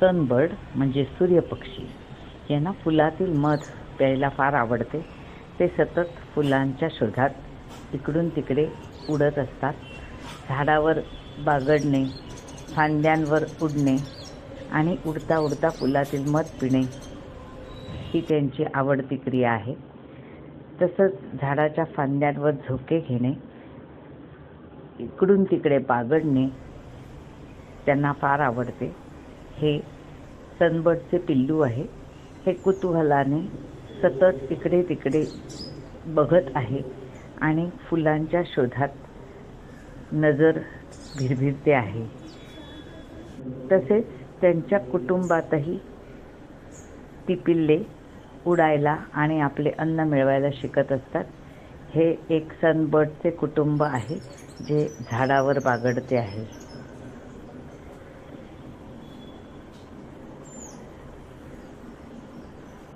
Sunbird म्हणजे सूर्यपक्षी यांना फुलातील मध प्यायला फार आवडते. ते सतत फुलांच्या शोधात इकडून तिकडे उडत असतात. झाडावर बागडणे फांद्यांवर उडणे आणि उडता उडता फुलातील मध पिणे ही त्यांची आवडती क्रिया आहे. तसंच झाडाच्या फांद्यांवर झोके घेणे इकडून तिकडे बागडणे त्यांना फार आवडते. हे सनबर्डचे पिल्लू आहे. हे कुतूहलाने सतत इकडे तिकडे बघत आहे आणि फुलांच्या शोधात नजर भिरभिरते आहे. तसेच त्यांच्या कुटुंबातही ती पिल्ले उडायला आणि आपले अन्न मिळवायला शिकत असतात. हे एक सनबर्डचे कुटुंब आहे जे झाडावर बागडते आहे.